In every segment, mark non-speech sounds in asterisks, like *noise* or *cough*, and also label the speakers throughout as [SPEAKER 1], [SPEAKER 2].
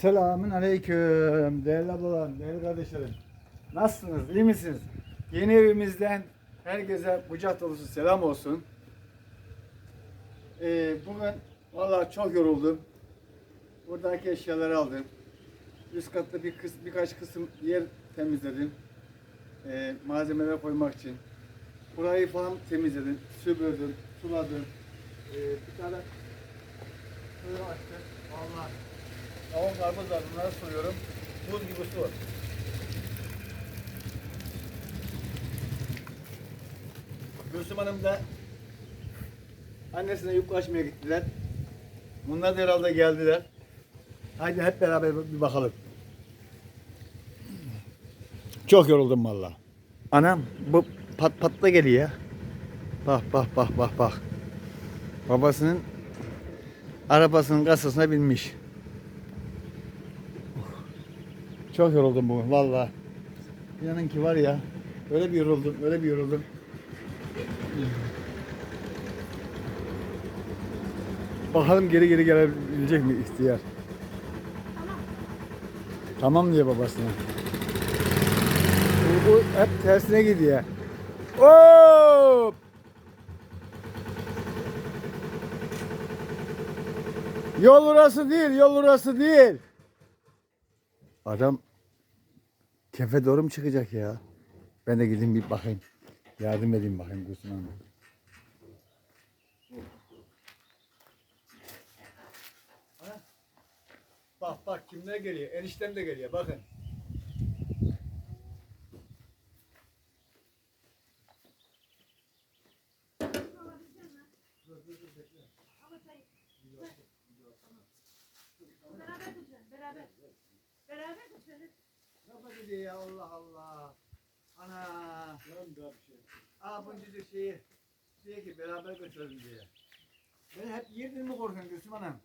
[SPEAKER 1] Selamün aleyküm değerli ablalarım, değerli kardeşlerim. Nasılsınız, iyi misiniz? Yeni evimizden herkese kucak dolusu selam olsun. Ee, bugün vallahi çok yoruldum. Buradaki eşyaları aldım. Üst katta bir kıs, birkaç kısım yer temizledim. Ee, malzemeler koymak için. Burayı falan temizledim, süpürdüm, suladım. Ee, bir tane suyu açtım. Vallahi Kavun karpuz var. Bunları soruyorum. Buz gibi su. Gülsüm Hanım da annesine yüklaşmaya gittiler. Bunlar da herhalde geldiler. Haydi hep beraber bir bakalım. Çok yoruldum valla. Anam bu pat patla geliyor. Bak bak bak bak bak. Babasının arabasının kasasına binmiş. Çok yoruldum bugün valla. İnanın ki var ya öyle bir yoruldum öyle bir yoruldum. Bakalım geri geri gelebilecek mi ihtiyar? Tamam diye babasına. Bu, bu hep tersine gidiyor. Hop! Yol orası değil, yol orası değil. Adam kefe doğru mu çıkacak ya? Ben de gideyim bir bakayım. Yardım edeyim bakayım Gülsüm Hanım. Bak bak kimler geliyor? Eniştem de geliyor bakın.
[SPEAKER 2] Beraber tutacaksın, beraber. Beraber tutacaksın.
[SPEAKER 1] Kafa gidiyor ya Allah Allah. Ana. Aa bunca şeyi diye ki beraber götürelim diye. Ben hep yerden mi korkuyorsun Gülsüm Hanım?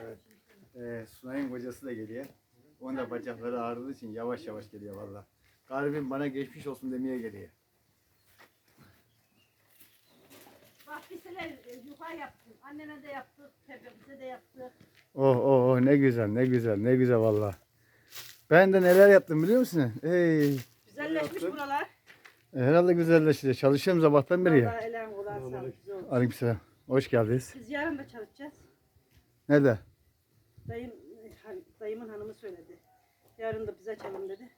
[SPEAKER 1] Evet. Ee, Sunay'ın kocası da geliyor. Onun da bacakları ağrıdığı için yavaş yavaş geliyor valla. Garibim bana geçmiş olsun demeye geliyor.
[SPEAKER 2] Bak bir sene e, yuha yaptım. Anneme de yaptık, tepemize de yaptık.
[SPEAKER 1] Oh oh oh ne güzel ne güzel ne güzel valla. Ben de neler yaptım biliyor musun? Ey,
[SPEAKER 2] Güzelleşmiş buralar.
[SPEAKER 1] herhalde güzelleşti. Çalışıyorum sabahtan beri ya.
[SPEAKER 2] Vallahi elen kulağı sağlık. güzel oldu.
[SPEAKER 1] Aleykümselam. Hoş geldiniz.
[SPEAKER 2] Biz yarın da çalışacağız.
[SPEAKER 1] Nerede?
[SPEAKER 2] Dayım, e, dayımın hanımı söyledi. Yarın da biz açalım dedi.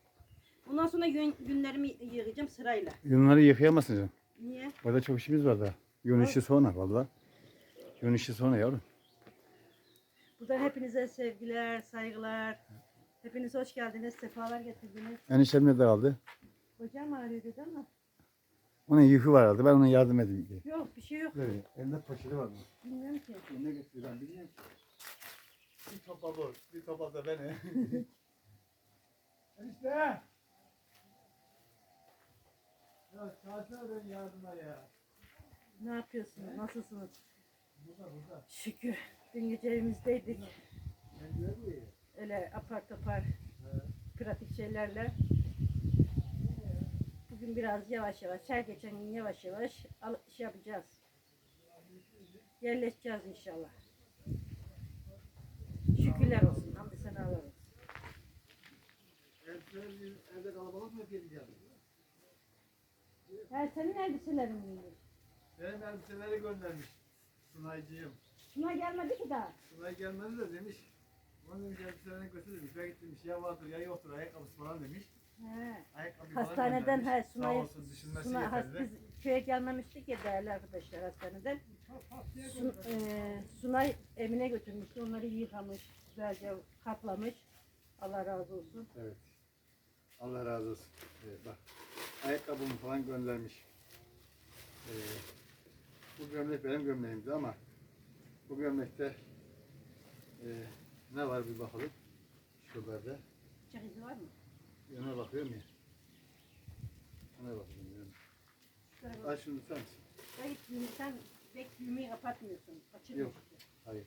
[SPEAKER 2] Bundan sonra gün, günlerimi yığacağım sırayla.
[SPEAKER 1] Yunları yıkayamazsın canım.
[SPEAKER 2] Niye?
[SPEAKER 1] Burada çok işimiz var daha. Yun işi sonra valla. Yun işi sonra yavrum.
[SPEAKER 2] Buradan hepinize sevgiler, saygılar. Hepiniz hoş geldiniz, sefalar getirdiniz.
[SPEAKER 1] Eniştem ne de aldı?
[SPEAKER 2] Hocam ağrıyor dedi ama
[SPEAKER 1] Onun yükü var herhalde. Ben ona yardım edeyim diye.
[SPEAKER 2] yok bir şey yok.
[SPEAKER 1] Böyle elinde poşeti var mı?
[SPEAKER 2] Bilmiyorum ki.
[SPEAKER 1] Ne getiriyor ben bilmiyorum ki. Bir topal ol, bir topal da beni. *laughs* Enişte! Ya çağırsana beni yardıma ya.
[SPEAKER 2] Ne yapıyorsunuz? Nasılsınız?
[SPEAKER 1] Burada burada.
[SPEAKER 2] Şükür. Dün gece evimizdeydik. Öyle apar topar pratik şeylerle. Bugün biraz yavaş yavaş, her geçen gün yavaş yavaş al, şey yapacağız. Yerleşeceğiz inşallah. Şükürler olsun. Hamdü senalar olsun.
[SPEAKER 1] Evde, kalabalık mı geleceğim?
[SPEAKER 2] Her senin elbiselerin miymiş?
[SPEAKER 1] Benim elbiseleri göndermiş. Sunaycıyım.
[SPEAKER 2] Şuna gelmedi ki daha.
[SPEAKER 1] Sunay gelmedi de demiş. Onun demiş elbiselerini götür demiş. Ben gittim demiş ya vardır ya yoktur ayakkabısı falan demiş.
[SPEAKER 2] He.
[SPEAKER 1] Ayakkabı
[SPEAKER 2] Hastaneden he
[SPEAKER 1] Sağ
[SPEAKER 2] Sunay,
[SPEAKER 1] olsun düşünmesi
[SPEAKER 2] Sunay has,
[SPEAKER 1] yeterli.
[SPEAKER 2] biz köye gelmemiştik ya değerli arkadaşlar hastaneden. Sun, eee, Sunay evine götürmüştü. Onları yıkamış, güzelce katlamış. Allah razı olsun.
[SPEAKER 1] Evet. Allah razı olsun. Evet, bak. Ayakkabımı falan göndermiş. Ee, bu gömlek benim gömleğimdi ama bu gömlekte e, ne var bir bakalım. Şurada.
[SPEAKER 2] Bıçak izi var mı?
[SPEAKER 1] Yana bakıyorum ya. Ona bakıyorum. Yani. Aç şunu tutar mısın?
[SPEAKER 2] Hayır, sen pek düğmeyi kapatmıyorsun. Açık
[SPEAKER 1] Yok. Hayır.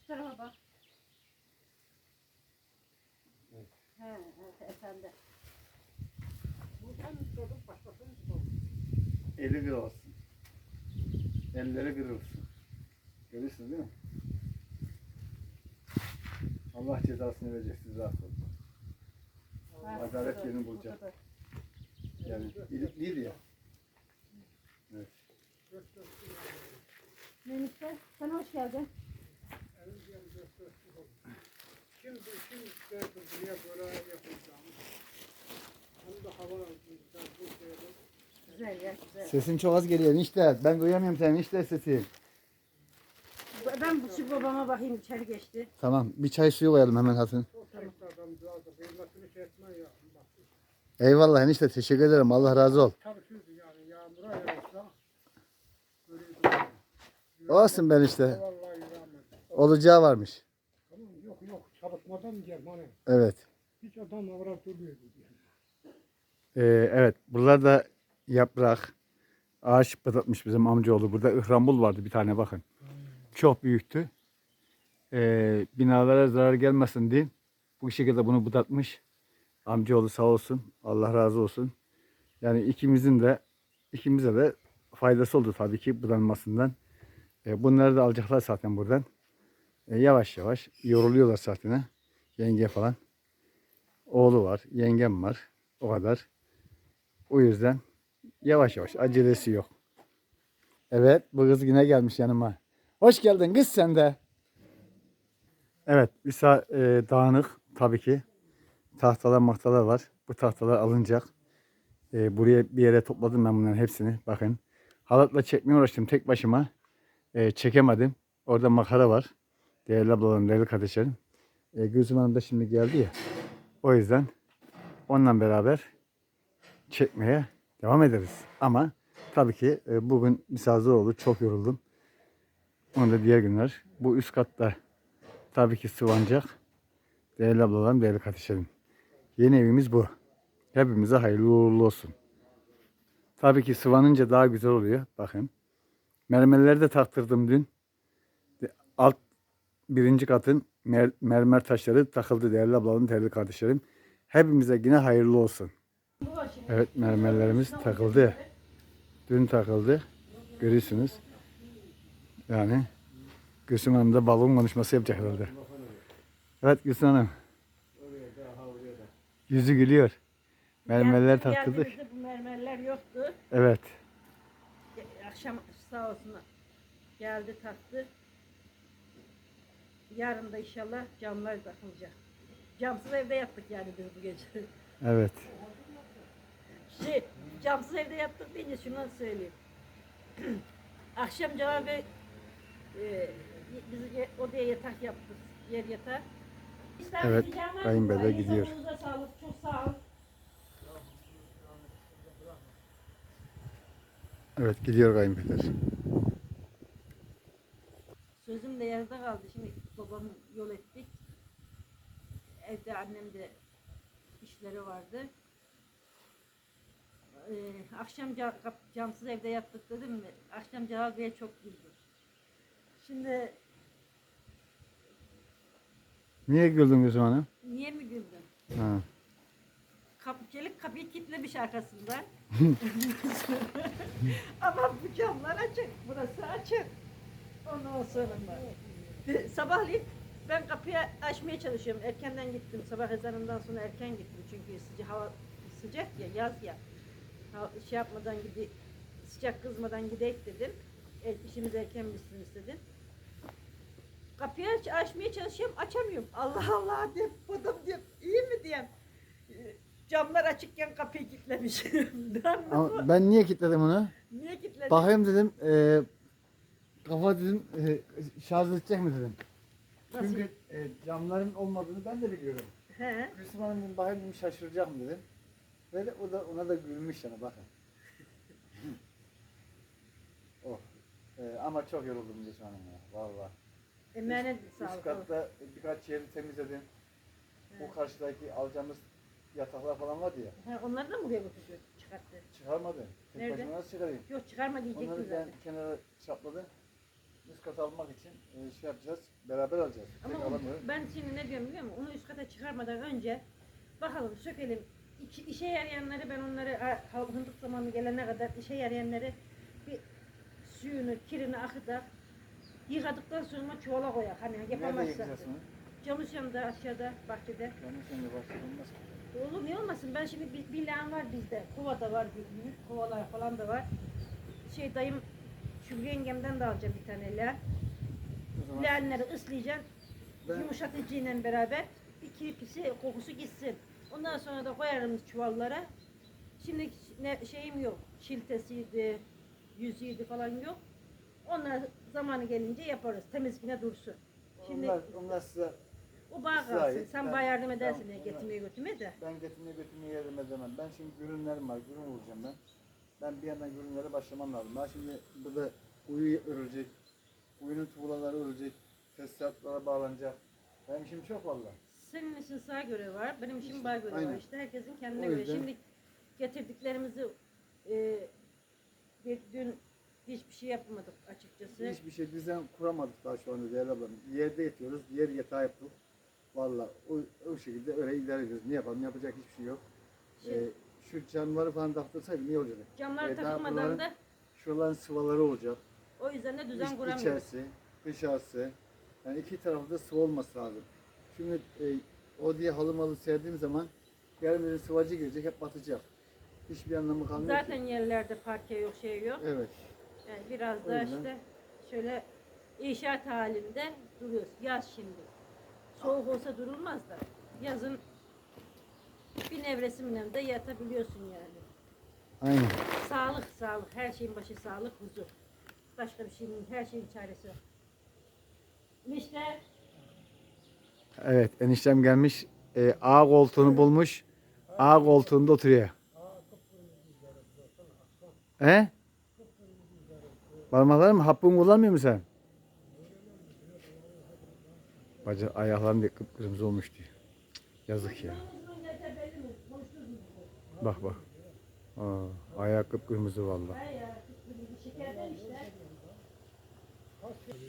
[SPEAKER 2] Şu tarafa bak.
[SPEAKER 1] Evet.
[SPEAKER 2] He, evet, efendi. Sordun, başkasının sordu.
[SPEAKER 1] 50 lira olsun. elleri kırılsın. Görüyorsunuz değil mi? Allah cezasını verecek siz rahat olun. Adalet yerini bulacak. Yani ilikliydi ya. Evet.
[SPEAKER 2] Melik'te sen hoş geldin.
[SPEAKER 3] Şimdi şimdi geldim buraya böyle yapacağım. Güzel
[SPEAKER 2] ya güzel.
[SPEAKER 1] Sesin çok az geliyor enişte. Ben duyamıyorum senin enişte sesi.
[SPEAKER 2] Ben bu şu babama bakayım içeri geçti.
[SPEAKER 1] Tamam bir çay suyu koyalım hemen.
[SPEAKER 3] Bak,
[SPEAKER 1] Eyvallah enişte teşekkür ederim. Allah razı ol. Olsun ben işte. Olacağı varmış.
[SPEAKER 3] Tamam yok yok çalışmadan gel hani.
[SPEAKER 1] Evet.
[SPEAKER 3] Hiç adam avrat durmuyor.
[SPEAKER 1] Ee, evet buralarda yaprak ağaç patlatmış bizim amcaoğlu. Burada ıhrambul vardı bir tane bakın. Çok büyüktü. Ee, binalara zarar gelmesin diye bu şekilde bunu budatmış. Amcaoğlu sağ olsun. Allah razı olsun. Yani ikimizin de ikimize de faydası oldu tabii ki budanmasından. Ee, bunları da alacaklar zaten buradan. Ee, yavaş yavaş yoruluyorlar zaten. Yenge falan. Oğlu var, yengem var. O kadar. O yüzden yavaş yavaş acelesi yok. Evet bu kız yine gelmiş yanıma. Hoş geldin kız sen de. Evet bir sa- e, dağınık tabii ki. Tahtalar mahtalar var. Bu tahtalar alınacak. E, buraya bir yere topladım ben bunların hepsini. Bakın. Halatla çekmeye uğraştım tek başıma. E, çekemedim. Orada makara var. Değerli ablalarım, değerli kardeşlerim. E, Gülsüm Hanım da şimdi geldi ya. O yüzden onunla beraber çekmeye devam ederiz. Ama tabii ki e, bugün misafir oldu. Çok yoruldum. Onu da diğer günler. Bu üst katta tabii ki sıvanacak. Değerli ablalarım, değerli kardeşlerim. Yeni evimiz bu. Hepimize hayırlı uğurlu olsun. Tabii ki sıvanınca daha güzel oluyor. Bakın. Mermerleri de taktırdım dün. Alt birinci katın mer- mermer taşları takıldı değerli ablalarım, değerli kardeşlerim. Hepimize yine hayırlı olsun. Evet mermerlerimiz takıldı. Dün takıldı. Görüyorsunuz. Yani Gülsüm Hanım da balon konuşması yapacak herhalde. Evet Gülsüm Hanım. Yüzü gülüyor. Mermerler
[SPEAKER 2] geldiğimizde bu mermerler yoktu.
[SPEAKER 1] Evet.
[SPEAKER 2] Akşam sağ olsun geldi taktı. Yarın da inşallah camlar takılacak. Camsız evde yattık yani biz bu gece.
[SPEAKER 1] Evet.
[SPEAKER 2] Şey, camsız evde yattık deyince şunu söyleyeyim. *clears throat* Akşam Celal Bey e, biz odaya yatak yaptık. Yer yatağı. İster
[SPEAKER 1] Evet,
[SPEAKER 2] Elinize
[SPEAKER 1] gidiyor.
[SPEAKER 2] sağlık. Çok sağ ol.
[SPEAKER 1] Evet gidiyor kayınpeder.
[SPEAKER 2] Sözüm de yarıda kaldı. Şimdi babam yol ettik. Evde annem de işleri vardı. Ee, akşam camsız evde yattık dedim mi? Akşam Celal Bey'e çok güldüm. Şimdi
[SPEAKER 1] Niye güldün Gülsüm Hanım?
[SPEAKER 2] niye mi güldüm?
[SPEAKER 1] Ha.
[SPEAKER 2] Kap, çelik kapıyı kilitlemiş arkasından. *laughs* Ama bu camlar açık. Burası açık. Ondan sonra Bir- sabahleyin ben kapıyı açmaya çalışıyorum. Erkenden gittim. Sabah ezanından sonra erken gittim. Çünkü sıcak hava sıcak ya yaz ya. Şey yapmadan gidi sıcak kızmadan gidek dedim. E, işimiz erken bitsin istedim. Kapıyı aç, açmaya çalışıyorum, açamıyorum. Allah Allah diye, badam diye, iyi mi diyeyim. E, Camlar açıkken kapıyı kilitlemişim. Ben
[SPEAKER 1] Ama ben niye kilitledim onu?
[SPEAKER 2] Niye kilitledin?
[SPEAKER 1] Bakayım dedim. E, kafa dedim e, şarj edecek mi dedim.
[SPEAKER 2] Nasıl?
[SPEAKER 1] Çünkü e, camların olmadığını ben de biliyorum.
[SPEAKER 2] He.
[SPEAKER 1] Gülsüm Hanım bakayım şaşıracak mı dedim. Böyle o da ona da gülmüş yani bakın. *laughs* oh. E, ama çok yoruldum Gülsüm Hanım ya. Vallahi.
[SPEAKER 2] Emeğine
[SPEAKER 1] Üst
[SPEAKER 2] sağlık.
[SPEAKER 1] katta birkaç yeri temizledim. Bu karşıdaki alacağımız yataklar falan vardı ya.
[SPEAKER 2] He, onları da mı buraya götürdü? Çıkarttı.
[SPEAKER 1] Çıkarmadı. Tek
[SPEAKER 2] Nerede?
[SPEAKER 1] nasıl çıkarayım?
[SPEAKER 2] Yok çıkarma diyecektim
[SPEAKER 1] Onları ben
[SPEAKER 2] zaten.
[SPEAKER 1] kenara çapladım. Üst kata almak için e, şey yapacağız. Beraber alacağız. Tek
[SPEAKER 2] Ama
[SPEAKER 1] alamıyorum.
[SPEAKER 2] ben şimdi ne diyorum biliyor musun? Onu üst kata çıkarmadan önce bakalım sökelim. İki, işe yarayanları ben onları hındık zamanı gelene kadar işe yarayanları bir suyunu, kirini akıtar. Yıkadıktan sonra çuvala koyar. Hani yapamazsak. yanında aşağıda bahçede.
[SPEAKER 1] Yani sen de başlayalım.
[SPEAKER 2] Olur niye olmasın? Ben şimdi bir, bir leğen var bizde. Kova da var büyük kovalar falan da var. Şey dayım Şükrü yengemden de alacağım bir tane
[SPEAKER 1] zaman
[SPEAKER 2] Leğenleri ıslayacaksın.
[SPEAKER 1] Ben-
[SPEAKER 2] Yumuşatıcıyla beraber bir kirpisi kokusu gitsin. Ondan sonra da koyarım çuvallara. Şimdi ne, şeyim yok. Şiltesiydi, yüzüydü falan yok. Onlar zamanı gelince yaparız. Temiz yine dursun. Şimdi
[SPEAKER 1] onlar, onlar size
[SPEAKER 2] o bağ kalsın. Sen
[SPEAKER 1] Ben-
[SPEAKER 2] bana yardım edersin
[SPEAKER 1] ben-
[SPEAKER 2] diye getirmeye götürmeye de.
[SPEAKER 1] ben getirmeye götürmeye yardım edemem. Ben şimdi ürünlerim var. Ürün vuracağım ben. Ben bir yandan ürünlere başlamam lazım. Ben şimdi burada uyu örülecek. Uyunun tuğlaları örülecek. Tesisatlara bağlanacak. Benim işim çok vallahi.
[SPEAKER 2] Senin için sağ görev var, benim için bağ görevi
[SPEAKER 1] Aynen.
[SPEAKER 2] var. İşte herkesin kendine
[SPEAKER 1] O
[SPEAKER 2] göre.
[SPEAKER 1] yüzden-
[SPEAKER 2] Şimdi getirdiklerimizi e, dün hiçbir şey yapmadık açıkçası.
[SPEAKER 1] Hiçbir şey düzen kuramadık daha şu anda değerli ablam. Yerde yatıyoruz. Yer yatağı yaptık. Vallahi o, o şekilde öyle idare ediyoruz. Ne yapalım? Yapacak hiçbir şey yok.
[SPEAKER 2] Şey-
[SPEAKER 1] Ee, şu camları falan taktırsaydı iyi olacak.
[SPEAKER 2] Camlar
[SPEAKER 1] Ee,
[SPEAKER 2] takılmadan
[SPEAKER 1] bunların-
[SPEAKER 2] da
[SPEAKER 1] Şuraların sıvaları olacak.
[SPEAKER 2] o yüzden de düzen
[SPEAKER 1] İç-
[SPEAKER 2] kuramıyoruz.
[SPEAKER 1] içerisi, dışarısı. Yani iki tarafta sıvı olması lazım. Şimdi e, o diye halı malı serdiğim zaman yarın bir sıvacı girecek hep batacak. Hiçbir anlamı kalmıyor
[SPEAKER 2] Zaten
[SPEAKER 1] ki.
[SPEAKER 2] yerlerde parke yok, şey yok.
[SPEAKER 1] Evet.
[SPEAKER 2] Yani biraz da
[SPEAKER 1] yüzden-
[SPEAKER 2] işte şöyle inşaat halinde duruyoruz. Yaz şimdi. Soğuk olsa durulmaz da. Yazın bir nevresimle de yatabiliyorsun yani.
[SPEAKER 1] Aynen.
[SPEAKER 2] Sağlık, sağlık. Her şeyin başı sağlık, huzur. Başka bir şeyin, her şeyin çaresi yok. İşte
[SPEAKER 1] Evet eniştem gelmiş. E, A koltuğunu bulmuş. A koltuğunda oturuyor. He? Parmaklar mı? Kullanmıyor musun sen? Bacı ayaklarım diye kıpkırmızı olmuş. Cık, Yazık ya. Bak bak. Aa, ayak kıpkırmızı
[SPEAKER 2] işte.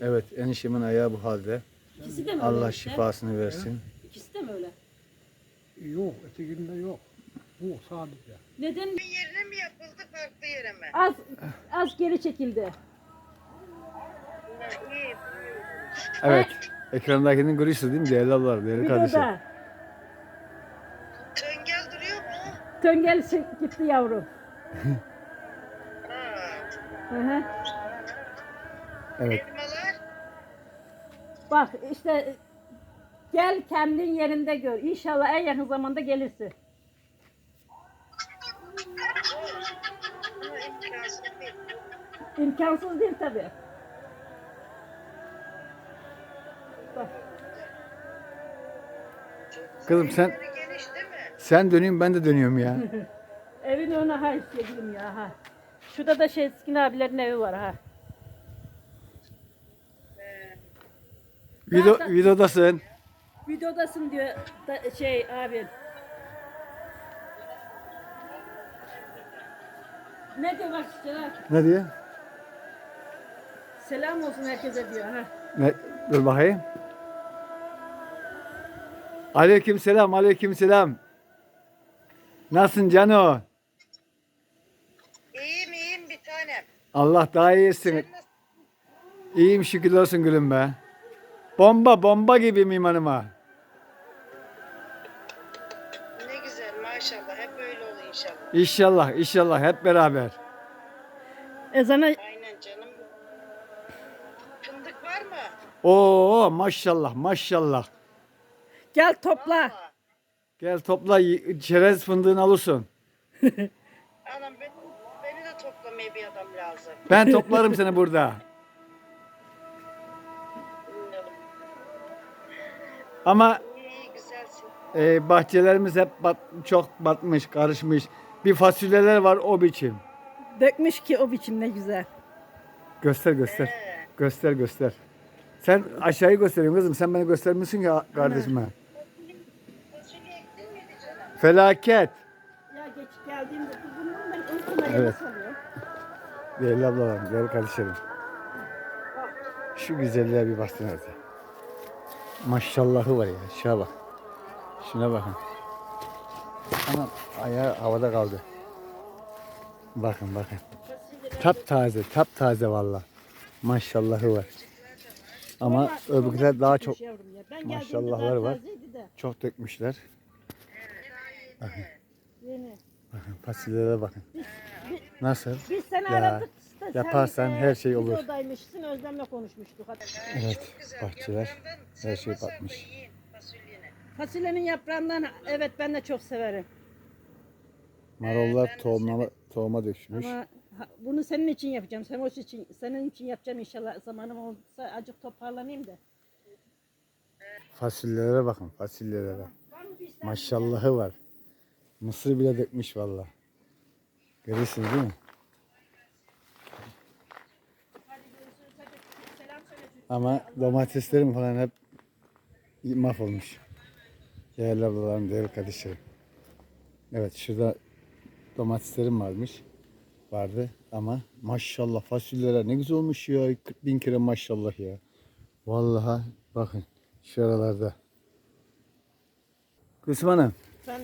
[SPEAKER 1] Evet eniştemin ayağı bu halde.
[SPEAKER 2] İkisi de mi öyle
[SPEAKER 1] Allah
[SPEAKER 2] işte?
[SPEAKER 1] şifasını versin.
[SPEAKER 2] İkisi de mi öyle?
[SPEAKER 3] Yok, ötekinde yok. Bu sadece.
[SPEAKER 2] Neden?
[SPEAKER 4] yerine mi yapıldı farklı yere mi?
[SPEAKER 2] Az az geri çekildi.
[SPEAKER 4] İyi.
[SPEAKER 1] Evet. Ekrandakini görüyorsunuz değil mi değerli ablalar, değerli kardeşim?
[SPEAKER 2] Videoda.
[SPEAKER 4] Töngel duruyor mu?
[SPEAKER 2] Töngel çek- gitti yavrum.
[SPEAKER 4] Ha.
[SPEAKER 2] Hı hı.
[SPEAKER 1] Evet.
[SPEAKER 4] Elmalar.
[SPEAKER 2] Bak işte gel kendin yerinde gör. İnşallah en yakın zamanda gelirsin.
[SPEAKER 4] İmkansız değil.
[SPEAKER 2] İmkansız değil tabi. Bak
[SPEAKER 1] Kızım sen
[SPEAKER 4] Yeri geniş değil mi?
[SPEAKER 1] sen dönüyorsun ben de dönüyorum ya. *laughs*
[SPEAKER 2] evin önüne ha sevgilim ya ha. Şurada da şey Skin abilerin evi var ha.
[SPEAKER 1] Video,
[SPEAKER 2] Zaten-
[SPEAKER 1] videodasın.
[SPEAKER 2] Videodasın diyor da, şey abi. Ne diyor bak işte
[SPEAKER 1] Ne diyor?
[SPEAKER 2] Selam olsun herkese diyor ha.
[SPEAKER 1] Ne? Dur bakayım. Aleyküm selam, aleyküm selam. Nasılsın Cano?
[SPEAKER 4] iyiyim iyiyim bir tanem.
[SPEAKER 1] Allah daha iyisin.
[SPEAKER 4] Sen nasıl?
[SPEAKER 1] İyiyim şükür olsun gülüm be. Bomba, bomba gibi miyim hanıma?
[SPEAKER 4] Ne güzel maşallah. Hep böyle ol inşallah.
[SPEAKER 1] İnşallah, inşallah hep beraber.
[SPEAKER 2] Ezana
[SPEAKER 4] Aynen canım. Fındık var mı?
[SPEAKER 1] Oo maşallah, maşallah.
[SPEAKER 2] gel topla.
[SPEAKER 4] Valla.
[SPEAKER 1] Gel topla y- çerez fındığını alırsın.
[SPEAKER 4] Anam ben, beni de toplamaya bir adam lazım.
[SPEAKER 1] Ben toplarım seni burada. *laughs* Ama e, bahçelerimiz hep bat, çok batmış, karışmış. Bir fasulyeler var o biçim.
[SPEAKER 2] Dökmüş ki o biçim ne güzel.
[SPEAKER 1] Göster göster.
[SPEAKER 4] Ee,
[SPEAKER 1] Göster göster. Sen aşağıyı gösteriyorsun kızım. Sen beni göstermiyorsun ya kardeşime. Felaket.
[SPEAKER 2] Ya geç geldiğimde kızım ben uykuma
[SPEAKER 1] Evet. Değerli ablalarım, değerli kardeşlerim. Şu güzelliğe bir baksana hadi. Maşallahı var ya. Şuna bak. Şuna bakın. Ama ayağı havada kaldı. Bakın bakın. Tap taze, tap taze valla. Maşallahı var. Ama
[SPEAKER 2] sonra
[SPEAKER 1] daha çok
[SPEAKER 2] daha
[SPEAKER 1] var. çok dökmüşler.
[SPEAKER 2] Yeni.
[SPEAKER 1] Bakın fasulyelere bakın. Nasıl?
[SPEAKER 2] Biz seni aradık. Da
[SPEAKER 1] yaparsan
[SPEAKER 2] e,
[SPEAKER 1] her şey olur.
[SPEAKER 2] Videodaymışsın Özlem'le konuşmuştuk. Hatta.
[SPEAKER 1] Evet,
[SPEAKER 4] Çok güzel.
[SPEAKER 1] bahçeler, her şey batmış.
[SPEAKER 2] Fasulyenin yaprağından evet ben de çok severim.
[SPEAKER 1] Marollar
[SPEAKER 4] de
[SPEAKER 1] tohumlama, tohuma dökmüş.
[SPEAKER 2] Ama bunu senin için yapacağım. Sen için senin için yapacağım inşallah zamanım olursa acık toparlanayım da.
[SPEAKER 1] Fasulyelere bakın, fasulyelere. Maşallahı var. Mısır bile dökmüş valla. Görüyorsunuz değil mi? Ama domateslerim falan hep mahvolmuş. Değerli ablalarım, değerli kardeşlerim. Evet şurada domateslerim varmış. Vardı ama maşallah fasulyeler ne güzel olmuş ya. 40 bin kere maşallah ya. Vallahi bakın şuralarda. Gülsüm Hanım
[SPEAKER 2] Sen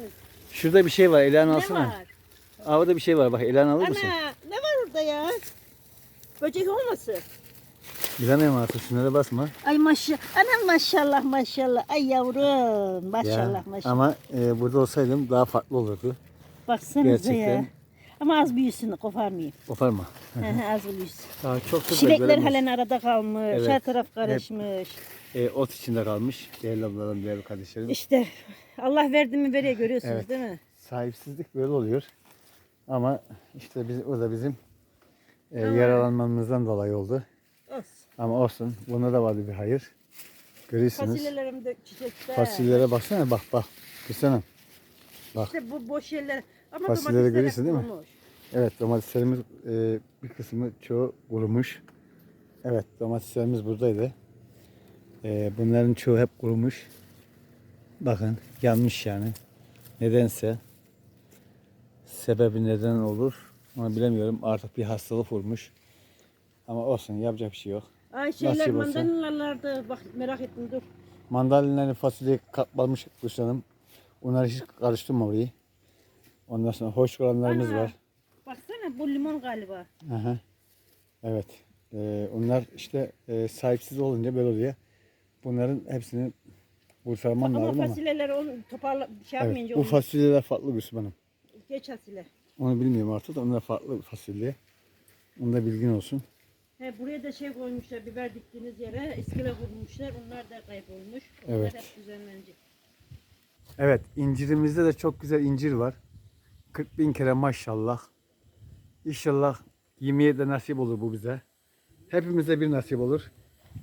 [SPEAKER 1] şurada bir şey var Elan
[SPEAKER 2] ne
[SPEAKER 1] alsana.
[SPEAKER 2] var?
[SPEAKER 1] Avada bir şey var bak Elan alır mısın?
[SPEAKER 2] Ana ne var orada ya? Böcek olmasın?
[SPEAKER 1] Bilemem artık şunlara basma.
[SPEAKER 2] Ay maşallah. Anam maşallah maşallah. Ay yavrum.
[SPEAKER 1] Ya,
[SPEAKER 2] Maşallah maşallah.
[SPEAKER 1] Ama e, burada olsaydım daha farklı olurdu.
[SPEAKER 2] Baksanıza
[SPEAKER 1] gerçekten.
[SPEAKER 2] ya. Ama az büyüsün koparmayayım.
[SPEAKER 1] Koparma.
[SPEAKER 2] Hı hı, az büyüsün.
[SPEAKER 1] Daha çok da
[SPEAKER 2] Çilekler halen arada kalmış.
[SPEAKER 1] Evet,
[SPEAKER 2] Her taraf
[SPEAKER 1] hep-
[SPEAKER 2] karışmış.
[SPEAKER 1] E, ot içinde kalmış. Değerli ablalarım, değerli kardeşlerim.
[SPEAKER 2] İşte Allah verdi mi veriyor *laughs* görüyorsunuz
[SPEAKER 1] Evet.
[SPEAKER 2] değil mi?
[SPEAKER 1] Sahipsizlik böyle oluyor. Ama işte biz, o da bizim e, yaralanmamızdan dolayı oldu.
[SPEAKER 2] Olsun.
[SPEAKER 1] Ama olsun. Bunda da vardı bir hayır. Görüyorsunuz.
[SPEAKER 2] Fasulyelerim de çiçekte.
[SPEAKER 1] Fasulyelere baksana bak bak. Güzel bak.
[SPEAKER 2] İşte bu boş yerler. Ama
[SPEAKER 1] Fasulyeleri görüyorsun değil mi? Evet domateslerimiz e, bir kısmı çoğu kurumuş. Evet domateslerimiz buradaydı. E, bunların çoğu hep kurumuş. Bakın yanmış yani. Nedense. Sebebi neden olur onu bilemiyorum. Artık bir hastalık vurmuş. Ama olsun yapacak bir şey yok.
[SPEAKER 2] Ay şeyler
[SPEAKER 1] Nasip olsa.
[SPEAKER 2] mandalinalarda bak merak ettim dur.
[SPEAKER 1] Mandalinaları fasulyeyi kaplamış kuşlarım. Onları hiç karıştırma orayı. Ondan sonra hoş olanlarımız
[SPEAKER 2] Ana.
[SPEAKER 1] var.
[SPEAKER 2] Baksana bu limon galiba.
[SPEAKER 1] Aha. Evet. Ee, onlar işte e, sahipsiz olunca böyle oluyor. Bunların hepsini kurtarmam
[SPEAKER 2] Ama
[SPEAKER 1] lazım ama.
[SPEAKER 2] fasulyeleri onu toparla şey
[SPEAKER 1] Evet,
[SPEAKER 2] yapmayınca
[SPEAKER 1] bu
[SPEAKER 2] olmaz.
[SPEAKER 1] fasulyeler farklı Gülsüm Hanım.
[SPEAKER 2] Geç fasulye.
[SPEAKER 1] Onu bilmiyorum artık da onlar farklı fasulye. Onda bilgin olsun.
[SPEAKER 2] He, buraya da şey koymuşlar biber diktiğiniz yere iskele kurmuşlar. Onlar da kaybolmuş. Onlar
[SPEAKER 1] Evet.
[SPEAKER 2] hep düzenlenecek.
[SPEAKER 1] Evet incirimizde de çok güzel incir var. 40 bin kere maşallah. İnşallah yemeye de nasip olur bu bize. Hepimize bir nasip olur.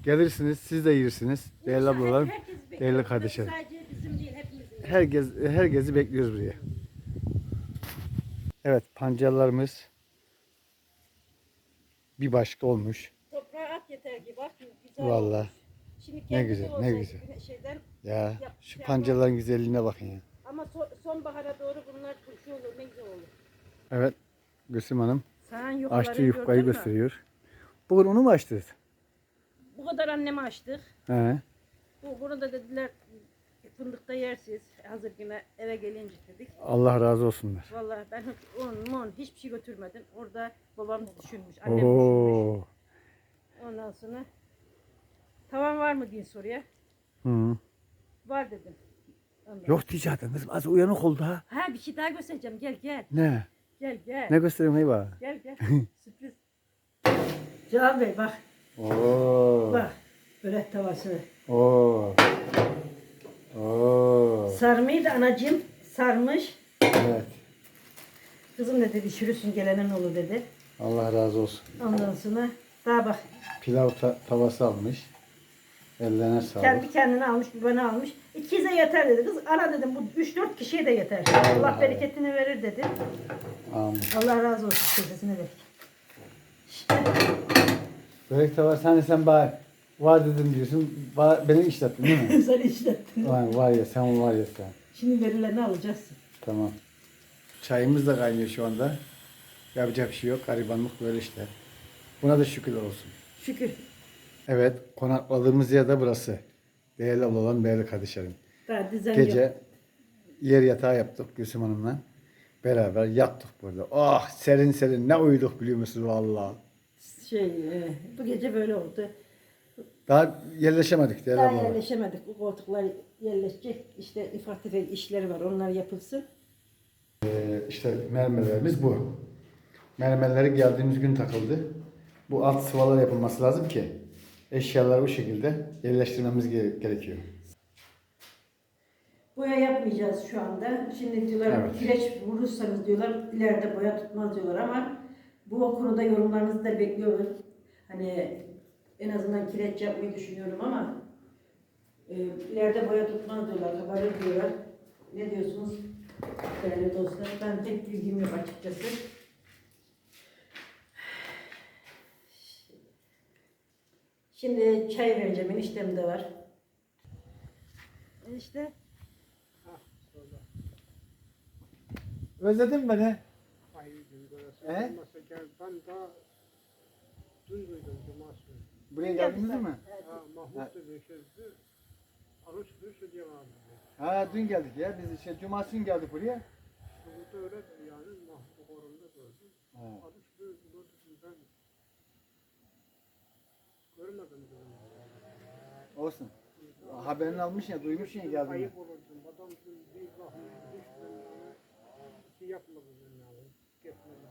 [SPEAKER 1] Gelirsiniz siz de yersiniz. Değerli ablalarım,
[SPEAKER 2] Herkes bekliyor.
[SPEAKER 1] değerli kardeşlerim.
[SPEAKER 2] Sadece bizim değil hepimizin.
[SPEAKER 1] Herkes, herkesi bekliyoruz buraya. Evet pancarlarımız bir başka olmuş.
[SPEAKER 2] Toprağa at yeter ki bak güzel
[SPEAKER 1] Vallahi.
[SPEAKER 2] olmuş. Şimdi
[SPEAKER 1] Ne güzel, ne güzel.
[SPEAKER 2] Şeyden,
[SPEAKER 1] Ya
[SPEAKER 2] Yap-
[SPEAKER 1] şu
[SPEAKER 2] şey
[SPEAKER 1] pancarların güzelliğine bakın ya.
[SPEAKER 2] ama so- sonbahara doğru bunlar turşu olur ne güzel olur.
[SPEAKER 1] Evet Gülsüm Hanım
[SPEAKER 2] Sen
[SPEAKER 1] açtı yufkayı gösteriyor. Bugün onu mu açtınız?
[SPEAKER 2] Bu kadar anneme açtık.
[SPEAKER 1] He.
[SPEAKER 2] Bu, bunu da dediler fındıkta yersiz. Hazır yine eve gelince dedik.
[SPEAKER 1] Allah razı olsunlar.
[SPEAKER 2] Vallahi ben un, mun hiçbir şey götürmedim. Orada babam düşünmüş, annem düşünmüş.
[SPEAKER 1] Oo.
[SPEAKER 2] Ondan sonra tavan var mı diye soruya.
[SPEAKER 1] Hı.
[SPEAKER 2] Var dedim. Ondan.
[SPEAKER 1] Yok diyecektim kızım az uyanık oldu ha.
[SPEAKER 2] Ha bir şey daha göstereceğim. Gel gel.
[SPEAKER 1] Ne?
[SPEAKER 2] Gel gel.
[SPEAKER 1] Ne göstereyim eyvah?
[SPEAKER 2] Gel gel. *laughs* Sürpriz. Can Bey bak.
[SPEAKER 1] Oo.
[SPEAKER 2] Bak. Börek tavası.
[SPEAKER 1] Oo. Oo.
[SPEAKER 2] Sarmayı da anacığım sarmış.
[SPEAKER 1] Evet.
[SPEAKER 2] Kızım da dedi çürüsün gelenin olur dedi.
[SPEAKER 1] Allah razı olsun.
[SPEAKER 2] Ondan sonra daha bak
[SPEAKER 1] Pilav ta- tavası almış. Ellerine sağlık.
[SPEAKER 2] kendi kendine almış bir bana almış. İkize yeter dedi. Kız ana dedim bu 3-4 kişiye de yeter. Allah bereketini verir dedi.
[SPEAKER 1] Amin.
[SPEAKER 2] Allah razı olsun teyzesine bereket. İşte
[SPEAKER 1] Börek tavası hani sen bana var dedim diyorsun. Ba- beni işlettin değil mi? *laughs*
[SPEAKER 2] sen işlettin.
[SPEAKER 1] Vay, var ya sen var ya sen.
[SPEAKER 2] Şimdi verilerini alacaksın.
[SPEAKER 1] Tamam. Çayımız da kaynıyor şu anda. Yapacak bir şey yok. Garibanlık böyle işte. Buna da şükürler olsun.
[SPEAKER 2] Şükür.
[SPEAKER 1] Evet, konakladığımız yer de burası. Değerli ablalarım, değerli kardeşlerim.
[SPEAKER 2] Daha düzen yok.
[SPEAKER 1] Gece yer yatağı yaptık Gülsüm Hanım'la. Beraber yattık burada. Ah serin serin ne uyuduk biliyor musunuz valla.
[SPEAKER 2] Şey, e, bu gece böyle oldu.
[SPEAKER 1] Daha yerleşemedik değerli
[SPEAKER 2] Daha
[SPEAKER 1] ablalar.
[SPEAKER 2] yerleşemedik. Bu koltuklar yerleşecek. İşte ufak tefek işleri var. Onlar yapılsın.
[SPEAKER 1] Ee, işte mermerlerimiz bu. Mermerleri geldiğimiz gün takıldı. Bu alt sıvalar yapılması lazım ki eşyaları bu şekilde yerleştirmemiz ge- gerekiyor.
[SPEAKER 2] Boya yapmayacağız şu anda. Şimdi diyorlar
[SPEAKER 1] Evet.
[SPEAKER 2] kireç vurursanız diyorlar ileride boya tutmaz diyorlar ama bu konuda yorumlarınızı da bekliyorum. Hani en azından kireç yapmayı düşünüyorum ama e, ileride boya tutmaz diyorlar, kabarır diyorlar. Ne diyorsunuz değerli dostlar? Ben pek bilgim yok açıkçası. Şimdi çay vereceğim, eniştem de var. İşte
[SPEAKER 3] Ha, söyle.
[SPEAKER 1] Özledin mi beni? He?
[SPEAKER 3] Olmasa gel. Ben daha dün duydum cumartesi.
[SPEAKER 1] Buraya geldiniz mi?
[SPEAKER 3] Ha, Mahmut dedi şey dedi. Arış bir şey abi.
[SPEAKER 1] Ha dün geldik ya. Biz şey cumartesi günü geldik buraya.
[SPEAKER 3] Burada öyle yani Mahmut orunda gördüm.
[SPEAKER 1] Ha.
[SPEAKER 3] Bir gördüm ben. Görmedim.
[SPEAKER 1] Olsun. Haberini almış ya, duymuş ya geldiğini.
[SPEAKER 3] Ayıp olurdum. Adam bir ben onu şey yapmadım yani. Gitmedim.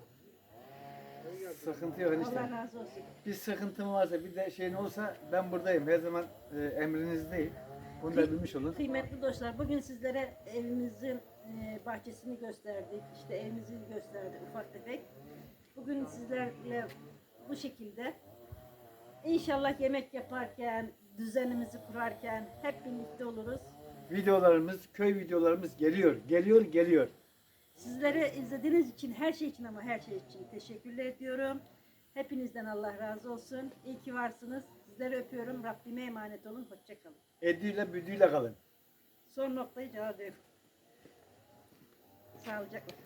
[SPEAKER 3] Ben geldim.
[SPEAKER 1] Sıkıntı yok enişte.
[SPEAKER 2] Allah razı olsun.
[SPEAKER 1] Bir sıkıntın varsa, bir de şeyin olsa ben buradayım. Her zaman e, emrinizdeyim. Bunu da bilmiş olun.
[SPEAKER 2] Kıymetli dostlar, bugün sizlere evimizin e, bahçesini gösterdik. İşte evimizi gösterdik ufak tefek. Bugün sizlerle bu şekilde inşallah yemek yaparken, düzenimizi kurarken hep birlikte oluruz.
[SPEAKER 1] Videolarımız, köy videolarımız geliyor. Geliyor, geliyor.
[SPEAKER 2] Sizlere izlediğiniz için, her şey için ama her şey için teşekkürler ediyorum. Hepinizden Allah razı olsun. İyi ki varsınız. Sizleri öpüyorum. Rabbime emanet olun. Hoşçakalın.
[SPEAKER 1] Ediyle büdüyle kalın.
[SPEAKER 2] Son noktayı cevap veriyorum. Sağlıcakla.